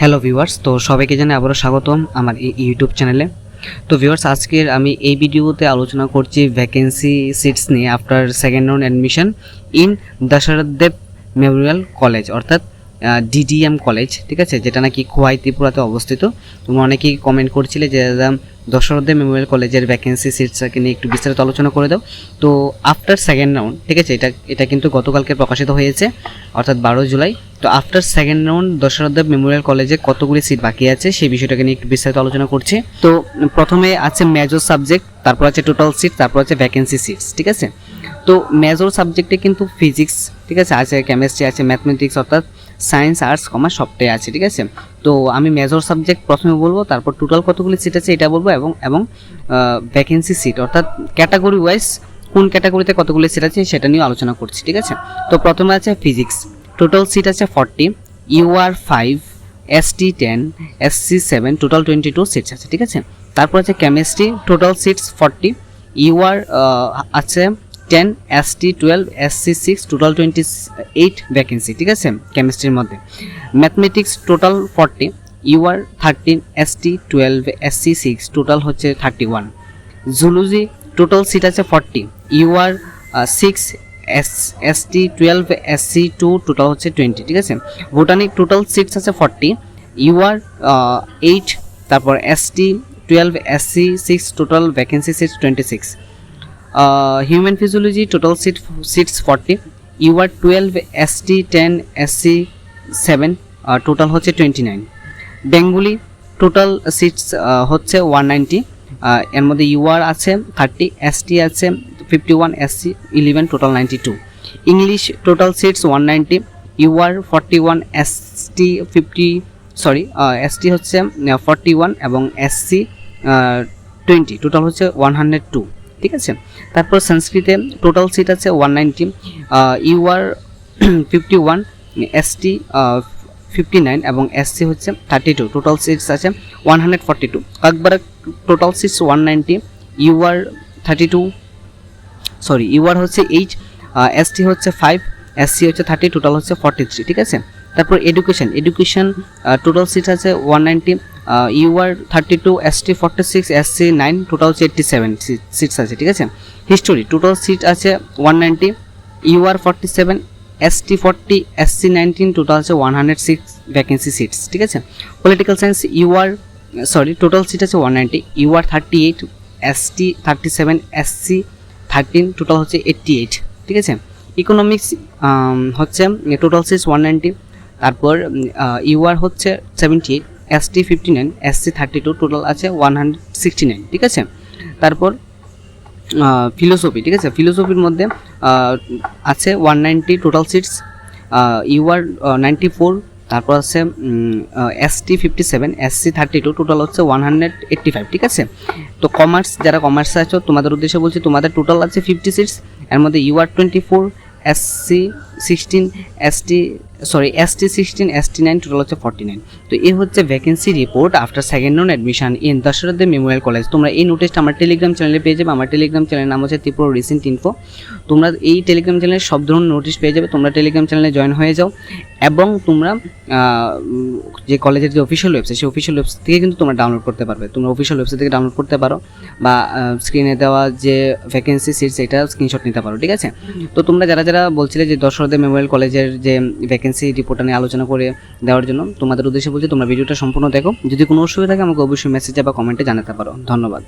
Hello viewers, তো সবাইকে জানাই আবারও স্বাগতম আমার এই ইউটিউব চ্যানেলে। তো ভিউয়ার্স, আজকের আমি এই ভিডিওতে আলোচনা করছি ভ্যাকেন্সি সিটস নিয়ে after second round admission in Dasharathdeb memorial college অর্থাৎ ডিডিএম কলেজ ঠিক আছে? যেটা নাকি খোয়াই ত্রিপুরাতে অবস্থিত। তোমরা অনেকেই কমেন্ট করছিলে যে, দাদা দশরথ মেমোরিয়াল কলেজের ভ্যাকেন্সি সিটসকে নিয়ে একটু বিস্তারিত আলোচনা করে দাও। তো আফটার সেকেন্ড রাউন্ড ঠিক আছে, এটা এটা কিন্তু গতকালকে প্রকাশিত হয়েছে, অর্থাৎ বারো জুলাই। তো after second round Dasharathdeb memorial কলেজে কতগুলি সিট বাকি আছে, সেই বিষয়টাকে নিয়ে একটু বিস্তারিত আলোচনা করছি। তো প্রথমে আছে মেজর সাবজেক্ট তারপর আছে টোটাল সিট তারপর আছে ভ্যাকেন্সি সিটস ঠিক আছে? তো মেজর সাবজেক্টে কিন্তু ফিজিক্স ঠিক আছে আছে কেমিস্ট্রি আছে ম্যাথমেটিক্স অর্থাৎ সায়েন্স আর্টস কমার্স সবটাই আছে, ঠিক আছে? তো আমি মেজর সাবজেক্ট প্রথমে বলব, তারপর টোটাল কতগুলি সিট আছে এটা বলব এবং এবং ভ্যাকেন্সি সিট অর্থাৎ ক্যাটাগরি ওয়াইজ কোন ক্যাটাগরিতে কতগুলি সিট আছে সেটা নিয়ে আলোচনা করছি, ঠিক আছে? তো প্রথমে আছে ফিজিক্স টোটাল সিট আছে forty UR five S T ten S C seven total twenty two seats আছে, ঠিক আছে? তারপর আছে chemistry total seats forty UR আছে ten S T twelve S C six total twenty eight vacancy ঠিক আছে? কেমিস্ট্রির মধ্যে। Mathematics total forty UR thirteen S T twelve S C six total হচ্ছে thirty one zoology total seat আছে forty UR six S S T twelve S C two total হচ্ছে twenty ঠিক আছে? ভুটানিক total seats আছে forty UR eight তারপর S T twelve S C six total vacancy seats twenty six human physiology total seat seats forty UR twelve S T ten S C seven total হচ্ছে twenty nine Bengali total seats হচ্ছে one ninety এর মধ্যে UR আছে thirty S T আছে fifty one S C eleven total ninety two English total seats one ninety UR forty one S T fifty sorry S T হচ্ছে forty one এবং S C twenty total হচ্ছে one hundred two ঠিক আছে? তারপর সংস্কৃতে total seat আছে one ninety UR fifty one S T fifty nine এবং SC হচ্ছে থার্টি টু টোটাল সিটস আছে ওয়ান হান্ড্রেড ফর্টি টু একবারে total seats one ninety UR thirty two sorry UR হচ্ছে এইট এসটি হচ্ছে five SC হচ্ছে thirty total হচ্ছে forty three ঠিক আছে? তারপর এডুকেশন এডুকেশন টোটাল সিট আছে one ninety UR thirty two ST forty six SC nine total হচ্ছে seven seats আছে, ঠিক আছে? হিস্টোরি টোটাল সিট আছে one ninety UR forty seven ST forty SC nineteen total আছে one hundred six vacancy seats ঠিক আছে? Political science UR sorry total seat আছে one ninety UR thirty eight ST thirty seven SC thirteen total হচ্ছে eighty eight ঠিক আছে? Economics হচ্ছে total seats one ninety তারপর UR হচ্ছে seventy eight ST fifty nine SC thirty two total আছে one hundred sixty nine ঠিক আছে? তারপর ফিলোসফি ঠিক আছে? ফিলোসফির মধ্যে আছে one ninety total seats UR ninety four তারপর আছে S T fifty seven S C thirty two total হচ্ছে ওয়ান হান্ড্রেড এইট্টি ফাইভ ঠিক আছে? তো কমার্স যারা কমার্সে আছো, তোমাদের উদ্দেশ্যে বলছি, তোমাদের টোটাল আছে ফিফটি সিটস এর মধ্যে UR twenty four S C sixteen S T sorry S T sixteen S T nine total হচ্ছে ফর্টি নাইন তো এই হচ্ছে vacancy report after second non admission in Dasharath memorial college তোমরা এই নোটিশটা আমার টেলিগ্রাম চ্যানেলে পেয়ে যাবে। আমার টেলিগ্রাম চ্যানেলের নাম হচ্ছে ত্রিপুরা রিসেন্ট ইনফো তোমরা এই টেলিগ্রাম চ্যানেলে সব ধরনের নোটিশ পেয়ে যাবে। তোমরা টেলিগ্রাম চ্যানেলে জয়েন হয়ে যাও এবং তোমরা যে কলেজের যে অফিসিয়াল ওয়েবসাইট সেই অফিসিয়াল ওয়েবসাইট থেকে কিন্তু তোমরা ডাউনলোড করতে পারবে। তোমরা অফিসিয়াল ওয়েবসাইট থেকে ডাউনলোড করতে পারো বা স্ক্রিনে দেওয়া যে ভ্যাকেন্সি সিট সেটা স্ক্রিনশট নিতে পারো, ঠিক আছে? তো তোমরা যারা যারা বলছিলে যে দশরথ মেমোরিয়াল কলেজের যে ভ্যাকেন্সি রিপোর্টটা নিয়ে আলোচনা করে দেওয়ার জন্য তোমাদের উদ্দেশ্যে বলছি, তোমরা ভিডিওটা সম্পূর্ণ দেখো। যদি কোনো অসুবিধা থাকে, আমাকে অবশ্যই মেসেজে বা কমেন্টে জানাতে পারো। ধন্যবাদ।